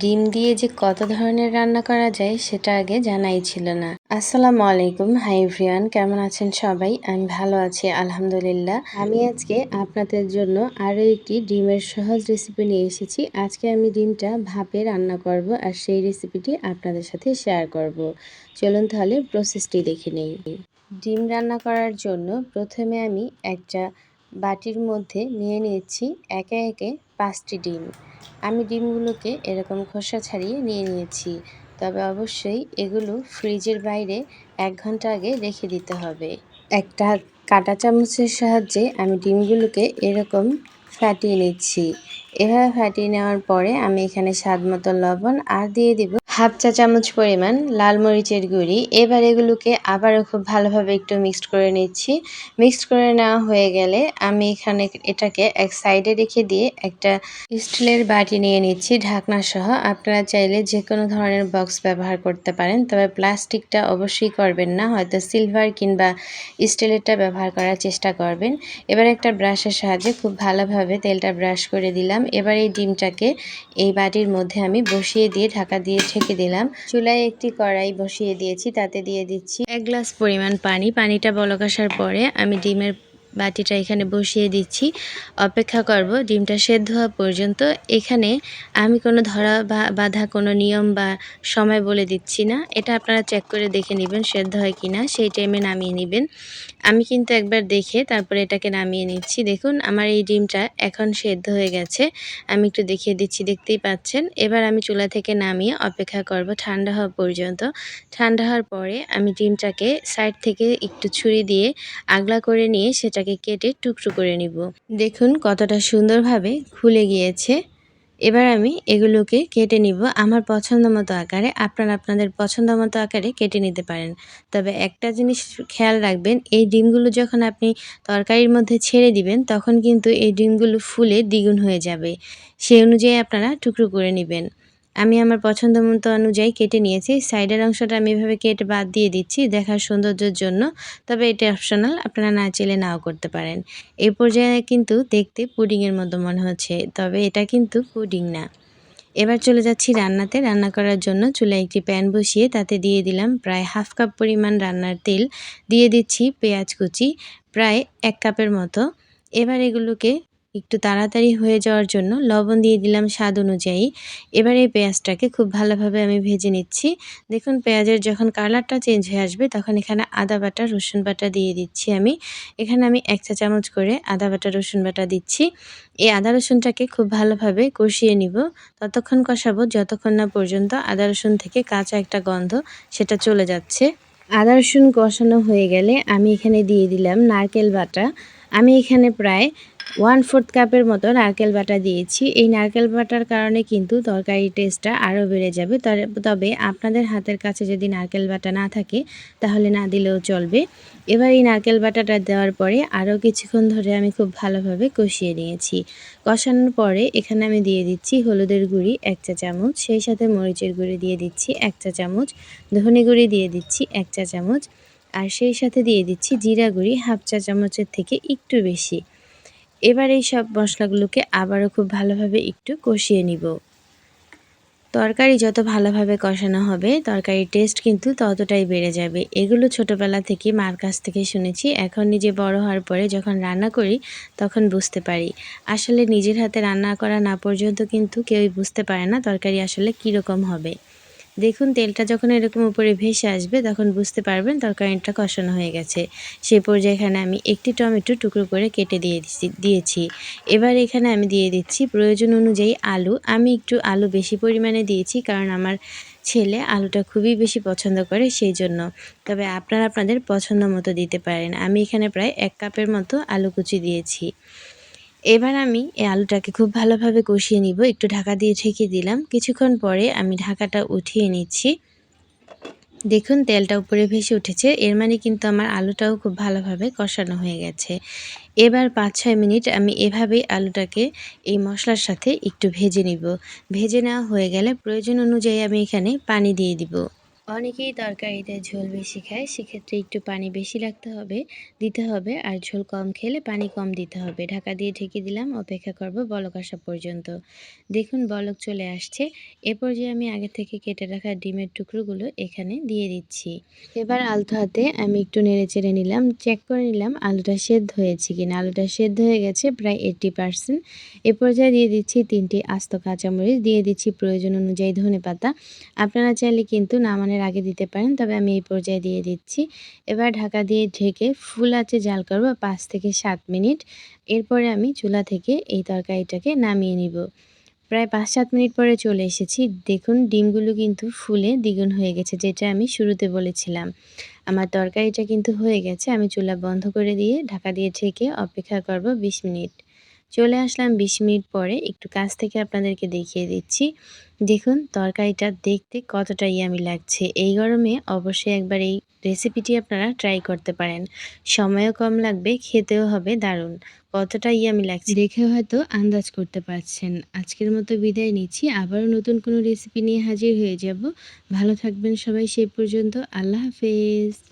ডিম দিয়ে যে কত ধরনের রান্না করা যায় সেটা আগে জানাই ছিল না। আসসালামু আলাইকুম, হাই এভরিওয়ান, কেমন আছেন সবাই? আমি ভালো আছি, আলহামদুলিল্লাহ। আমি আজকে আপনাদের জন্য আরও একটি ডিমের সহজ রেসিপি নিয়ে এসেছি। আজকে আমি ডিমটা ভাপে রান্না করব আর সেই রেসিপিটি আপনাদের সাথে শেয়ার করব। চলুন তাহলে প্রসেসটি দেখে নেই। ডিম রান্না করার জন্য প্রথমে আমি একটা বাটির মধ্যে নিয়ে নিয়েছি। একে একে পাঁচটি ডিম। আমি ডিমগুলোকে এরকম খোসা ছাড়িয়ে নিয়ে নিয়েছি। তবে অবশ্যই এগুলো ফ্রিজের বাইরে এক ঘণ্টা আগে রেখে দিতে হবে। একটা কাঁটা চামচের সাহায্যে আমি ডিমগুলোকে এরকম ফাটিয়ে নিচ্ছি। এভাবে ফাটিয়ে নেওয়ার পরে আমি এখানে স্বাদ মতো লবণ আর দিয়ে দিব হাফ চা চামচ পরিমাণ লাল মরিচের গুঁড়ি। এবার এগুলোকে আবারও খুব ভালোভাবে একটু মিক্সড করে নিচ্ছি। মিক্সড করে নেওয়া হয়ে গেলে আমি এখানে এটাকে এক সাইডে রেখে দিয়ে একটা স্টিলের বাটি নিয়ে নিচ্ছি ঢাকনা সহ। আপনারা চাইলে যে কোনো ধরনের বক্স ব্যবহার করতে পারেন, তবে প্লাস্টিকটা অবশ্যই করবেন না, হয়তো সিলভার কিংবা স্টিলেরটা ব্যবহার করার চেষ্টা করবেন। এবার একটা ব্রাশের সাহায্যে খুব ভালোভাবে তেলটা ব্রাশ করে দিলাম। এবার এই ডিমটাকে এই বাটির মধ্যে আমি বসিয়ে দিয়ে ঢাকা দিয়ে ছেঁকে দিলাম। চুলায় একটি কড়াই বসিয়ে দিয়েছি, তাতে দিয়ে দিচ্ছি এক গ্লাস পরিমাণ পানি। পানিটা বলকাসার পরে আমি ডিমের বাটিটা এখানে বসিয়ে দিচ্ছি। অপেক্ষা করব ডিমটা সেদ্ধ হওয়া পর্যন্ত। এখানে আমি কোনো ধরা বা বাধা কোনো নিয়ম বা সময় বলে দিচ্ছি না। এটা আপনারা চেক করে দেখে নেবেন সেদ্ধ হয় কি না সেই টাইমে নামিয়ে নেবেন। আমি কিন্তু একবার দেখে তারপরে এটাকে নামিয়ে নিচ্ছি। দেখুন, আমার এই ডিমটা এখন সেদ্ধ হয়ে গেছে। আমি একটু দেখিয়ে দিচ্ছি, দেখতেই পাচ্ছেন। এবার আমি চুলা থেকে নামিয়ে অপেক্ষা করব ঠান্ডা হওয়া পর্যন্ত। ঠান্ডা হওয়ার পরে আমি ডিমটাকে সাইড থেকে একটু ছুরি দিয়ে আগলা করে নিয়ে সেটাকে কেটে টুকরো করে নিব। দেখুন কতটা সুন্দরভাবে খুলে গিয়েছে। এবার আমি এগুলোকে কেটে নিব। আমার পছন্দ মতো আকারে। আপনারা আপনাদের পছন্দ মতো আকারে কেটে নিতে পারেন। তবে একটা জিনিস খেয়াল রাখবেন, এই ডিমগুলো যখন আপনি তরকারির মধ্যে ছেড়ে দিবেন, তখন কিন্তু এই ডিমগুলো ফুলে দ্বিগুণ হয়ে যাবে। সেই অনুযায়ী আপনারা টুকরো করে নেবেন। আমি আমার পছন্দ মতো অনুযায়ী কেটে নিয়েছি। সাইডের অংশটা আমি এভাবে কেটে বাদ দিয়ে দিচ্ছি দেখার সৌন্দর্যের জন্য। তবে এটা অপশনাল আপনারা না চেলে নাও করতে পারেন। এই পর্যায়ে কিন্তু দেখতে পুডিংয়ের মতো মনে হচ্ছে, তবে এটা কিন্তু পুডিং না। এবার চলে যাচ্ছি রান্নাতে। রান্না করার জন্য চুলায় একটি প্যান বসিয়ে তাতে দিয়ে দিলাম প্রায় হাফ কাপ পরিমাণ রান্নার তেল। দিয়ে দিচ্ছি পেঁয়াজ কুচি, প্রায় এক কাপের মতো। এবার এগুলোকে একটু তাড়াতাড়ি হয়ে যাওয়ার জন্য লবণ দিয়ে দিলাম স্বাদ অনুযায়ী। এবার এই পেঁয়াজটাকে খুব ভালোভাবে আমি ভেজে নিচ্ছি। দেখুন, পেঁয়াজের যখন কালারটা চেঞ্জ হয়ে আসবে, তখন এখানে আদা বাটা, রসুন বাটা দিয়ে দিচ্ছি আমি। এখানে আমি এক চা চামচ করে আদা বাটা, রসুন বাটা দিচ্ছি। এই আদা রসুনটাকে খুব ভালোভাবে কষিয়ে নিব। ততক্ষণ কষাবো, যতক্ষণ না পর্যন্ত আদা রসুন থেকে কাঁচা একটা গন্ধ সেটা চলে যাচ্ছে। আদা রসুন কষানো হয়ে গেলে আমি এখানে দিয়ে দিলাম নারকেল বাটা। আমি এখানে প্রায় ওয়ান ফোর্থ কাপের মতো নারকেল বাটা দিয়েছি। এই নারকেল বাটার কারণে কিন্তু তরকারির টেস্টটা আরও বেড়ে যাবে। তবে আপনাদের হাতের কাছে যদি নারকেল বাটা না থাকে, তাহলে না দিলেও চলবে। এবার এই নারকেল বাটাটা দেওয়ার পরে আরও কিছুক্ষণ ধরে আমি খুব ভালোভাবে কষিয়ে নিয়েছি। কষানোর পরে এখানে আমি দিয়ে দিচ্ছি হলুদের গুঁড়ি এক চা চামচ, সেই সাথে মরিচের গুঁড়ি দিয়ে দিচ্ছি এক চা চামচ, ধনে গুঁড়ি দিয়ে দিচ্ছি এক চা চামচ, আর সেই সাথে দিয়ে দিচ্ছি জিরা গুঁড়ি হাফ চা চামচের থেকে একটু বেশি। এবার এই সব মশলাগুলোকে আবারও খুব ভালোভাবে একটু কষিয়ে নিব। তরকারি যত ভালোভাবে কষানো হবে, তরকারির টেস্ট কিন্তু ততটাই বেড়ে যাবে। এগুলো ছোটোবেলা থেকে মার কাছ থেকে শুনেছি। এখন নিজে বড় হওয়ার পরে যখন রান্না করি, তখন বুঝতে পারি। আসলে নিজের হাতে রান্না করা না পর্যন্ত কিন্তু কেউই বুঝতে পারে না তরকারি আসলে কীরকম হবে। দেখুন, তেলটা যখন এরকম উপরে ভেসে আসবে, তখন বুঝতে পারবেন তরকারিটা কষানো হয়ে গেছে। সেই পর্যায়ে এখানে আমি একটি টমেটো টুকরো করে কেটে দিয়ে দিয়েছি। এবার এখানে আমি দিয়ে দিচ্ছি প্রয়োজন অনুযায়ী আলু। আমি একটু আলু বেশি পরিমাণে দিয়েছি, কারণ আমার ছেলে আলুটা খুবই বেশি পছন্দ করে সেই জন্য। তবে আপনারা আপনাদের পছন্দ মতো দিতে পারেন। আমি এখানে প্রায় এক কাপের মতো আলু কুচি দিয়েছি। এবার আমি এই আলুটাকে খুব ভালোভাবে কষিয়ে নিব, একটু ঢাকা দিয়ে ঠেকে দিলাম। কিছুক্ষণ পরে আমি ঢাকাটা উঠিয়ে নিচ্ছি। দেখুন, তেলটা উপরে ভেসে উঠেছে। এর মানে কিন্তু আমার আলুটাও খুব ভালোভাবে কষানো হয়ে গেছে। এবার পাঁচ ছয় মিনিট আমি এভাবেই আলুটাকে এই মশলার সাথে একটু ভেজে নিব। ভেজে নেওয়া হয়ে গেলে প্রয়োজন অনুযায়ী আমি এখানে পানি দিয়ে দিব। অনেকেই তরকারিতে ঝোল বেশি খায়, সেক্ষেত্রে একটু পানি বেশি রাখতে হবে, দিতে হবে আর ঝোল কম খেলে পানি কম দিতে হবে। ঢাকা দিয়ে ঢেকে দিলাম, অপেক্ষা করব বলক আসা পর্যন্ত। দেখুন বলক চলে আসছে। এ পর্যায়ে আমি আগে থেকে কেটে রাখা ডিমের টুকরোগুলো এখানে দিয়ে দিচ্ছি। এবার আলতো হাতে আমি একটু নেড়ে চেড়ে নিলাম, চেক করে নিলাম আলুটা সেদ্ধ হয়েছে কিনা। আলুটা সেদ্ধ হয়ে গেছে প্রায় এইট্টি পারসেন্ট। এ পর্যায়ে দিয়ে দিচ্ছি তিনটি আস্ত কাঁচামরিচ, দিয়ে দিচ্ছি প্রয়োজন অনুযায়ী ধনে পাতা আপনারা চাইলে কিন্তু নামানোর আগে দিতে পারেন, তবে আমি এই পর্যায়ে দিয়ে দিচ্ছি। এবার ঢাকা দিয়ে ঢেকে ফুল আঁচে জাল করব পাঁচ থেকে সাত মিনিট। এরপরে আমি চুলা থেকে এই তরকারিটাকে নামিয়ে নিব। প্রায় পাঁচ সাত মিনিট পরে চলে এসেছি। দেখুন, ডিমগুলো কিন্তু ফুলে দ্বিগুণ হয়ে গেছে, যেটা আমি শুরুতে বলেছিলাম। আমার তরকারিটা কিন্তু হয়ে গেছে। আমি চুলা বন্ধ করে দিয়ে ঢাকা দিয়ে ঢেকে অপেক্ষা করব বিশ মিনিট। চলে আসলাম বিশ মিনিট পরে। একটু কাছ থেকে আপনাদেরকে দেখিয়ে দিচ্ছি। দেখুন, তরকারিটা দেখতে কতটা ইয়ামি লাগছে। এই গরমে অবশ্যই একবার এই রেসিপিটি আপনারা ট্রাই করতে পারেন। সময়ও কম লাগবে, খেতেও হবে, দারুণ। কতটা ইয়ামি লাগছে। দেখে হয়তো আন্দাজ করতে পারছেন। আজকের মতো বিদায় নিচ্ছি। আবারও নতুন কোনো রেসিপি নিয়ে হাজির হয়ে যাব। ভালো থাকবেন সবাই, সেই পর্যন্ত আল্লাহ হাফেজ।